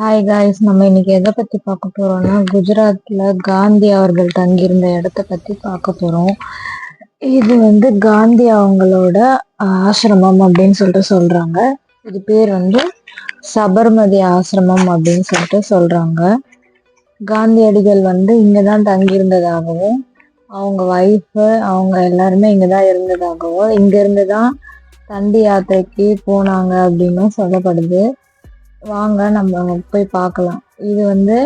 Hi guys நம்ம இன்னைக்கு எதை பத்தி பார்க்க போறோம்னா குஜராத்ல காந்தி அவர்கள் தங்கியிருந்த இடத்த பத்தி பார்க்க போறோம். இது வந்து காந்தி அவங்களோட ஆசிரமம் அப்படின்னு சொல்லிட்டு சொல்றாங்க. இது பேர் வந்து சபர்மதி ஆசிரமம் அப்படின்னு சொல்லிட்டு சொல்றாங்க. காந்தியடிகள் வந்து இங்கதான் தங்கியிருந்ததாகவும் அவங்க ஒய்ஃபு அவங்க எல்லாருமே இங்கதான் இருந்ததாகவும் இங்க இருந்துதான் தண்டி யாத்திரைக்கு போனாங்க அப்படின்னு சொல்லப்படுது. வாங்க நம்ம போய் பார்க்கலாம். இது வந்து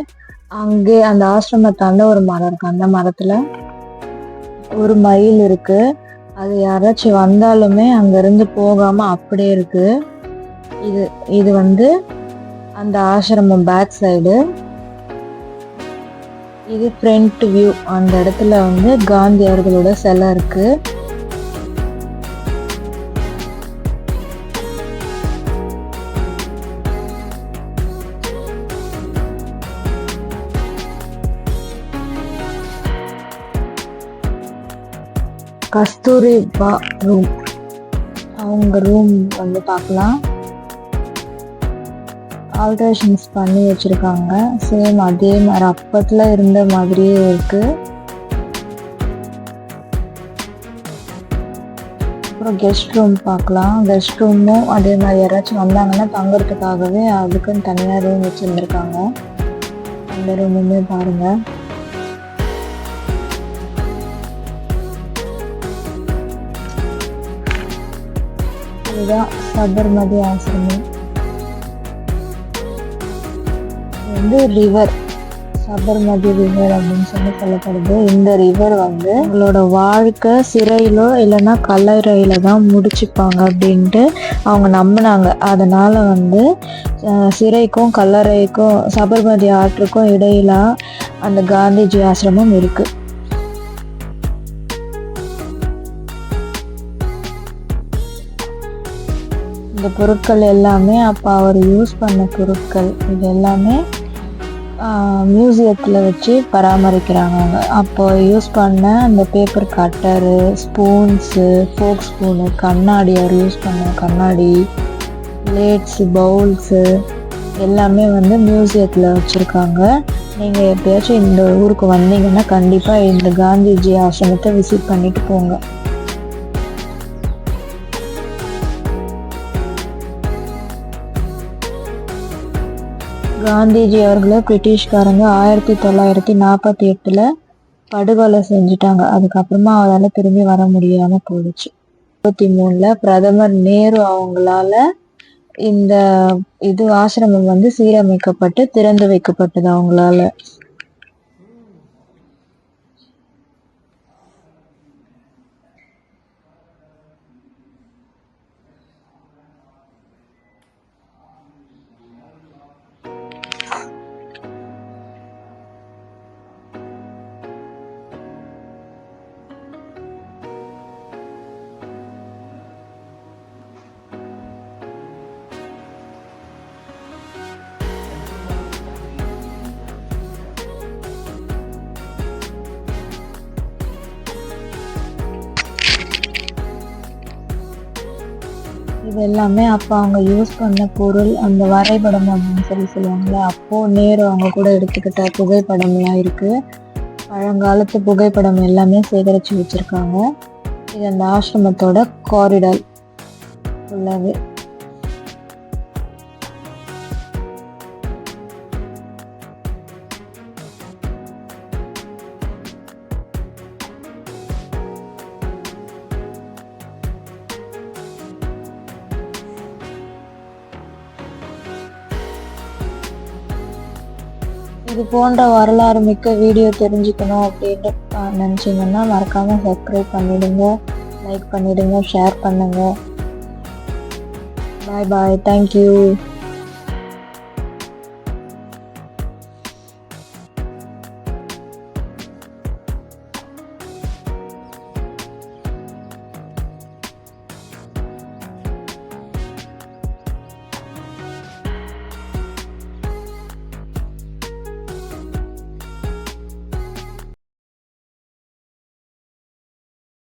அங்கே அந்த ஆசிரமத்தாண்ட ஒரு மரம் இருக்கு. அந்த மரத்துல ஒரு மயில் இருக்கு. அது யாராச்சும் வந்தாலுமே அங்கேருந்து போகாமல் போகாம அப்படியே இருக்கு. இது இது வந்து அந்த ஆசிரமம் பேக் சைடு. இது ஃப்ரண்ட் வியூ அந்த இடத்துல வந்து காந்தி அவர்களோட சிலை கஸ்தூரி பா ரூம் அவங்க ரூம் வந்து பார்க்கலாம். ஆல்ட்ரேஷன்ஸ் பண்ணி வச்சுருக்காங்க. சேம் அதே மாதிரி அப்பத்தில் இருந்த மாதிரியே இருக்குது அப்புறம் கெஸ்ட் ரூம் பார்க்கலாம். கெஸ்ட் ரூமும் அதே மாதிரி யாராச்சும் வந்தாங்கன்னா தங்குறதுக்காகவே அதுக்குன்னு தனியாக ரூம் வச்சுருந்துருக்காங்க. அந்த ரூமுமே பாருங்கள் இதுதான் சபர்மதி ஆசிரமம். வந்து ரிவர் சபர்மதி ரிவர் அப்படின்னு சொல்லி சொல்லப்படுது. இந்த ரிவர் வந்து அவங்களோட வாழ்க்கை சிறையிலோ இல்லைன்னா கல்லறையில தான் முடிச்சுப்பாங்க அப்படின்ட்டு அவங்க நம்பினாங்க. அதனால வந்து சிறைக்கும் கல்லறைக்கும் சபர்மதி ஆற்றுக்கும் இடையில அந்த காந்திஜி ஆசிரமம் இருக்குது இந்த பொருட்கள் எல்லாமே அப்போ அவர் யூஸ் பண்ண பொருட்கள் இது எல்லாமே மியூசியத்தில் வச்சு பராமரிக்கிறாங்க அப்போ யூஸ் பண்ண அந்த paper cutter spoons fork spoon கண்ணாடி அவர் யூஸ் பண்ண கண்ணாடி பிளேட்ஸு பவுல்ஸு எல்லாமே வந்து மியூசியத்தில் வச்சுருக்காங்க. நீங்கள் எப்பயாச்சும் இந்த ஊருக்கு வந்தீங்கன்னா கண்டிப்பாக இந்த காந்திஜி ஆசிரமத்தை விசிட் பண்ணிட்டு போங்க. காந்திஜி அவர்களை பிரிட்டிஷ்காரங்க ஆயிரத்தி தொள்ளாயிரத்தி நாற்பத்தி எட்டில் படுகொலை செஞ்சுட்டாங்க. அதுக்கப்புறமா அவரால் திரும்பி வர முடியாமல் போயிடுச்சு. முப்பத்தி மூணில் பிரதமர் நேரு அவங்களால இந்த இது ஆசிரமம் வந்து சீரமைக்கப்பட்டு திறந்து வைக்கப்பட்டது அவங்களால. இது எல்லாமே அப்போ அவங்க யூஸ் பண்ண பொருள் அந்த வரைபடம் அப்படின்னு சொல்லி சொல்லுவாங்கள்ல அப்போது நேரு அவங்க கூட எடுத்துக்கிட்ட புகைப்படம்லாம் இருக்குது பழங்காலத்து புகைப்படம் எல்லாமே சேகரித்து வச்சுருக்காங்க. இது அந்த ஆசிரமத்தோட காரிடார் ஃபுல்லாகவே இது போன்ற வரலாறு மிக்க வீடியோ தெரிஞ்சுக்கணும் அப்படின்னு நினச்சிங்கன்னா மறக்காமல் சப்ஸ்கிரைப் பண்ணிவிடுங்க லைக் பண்ணிவிடுங்க ஷேர் பண்ணுங்கள் பாய் பாய் தேங்க்யூ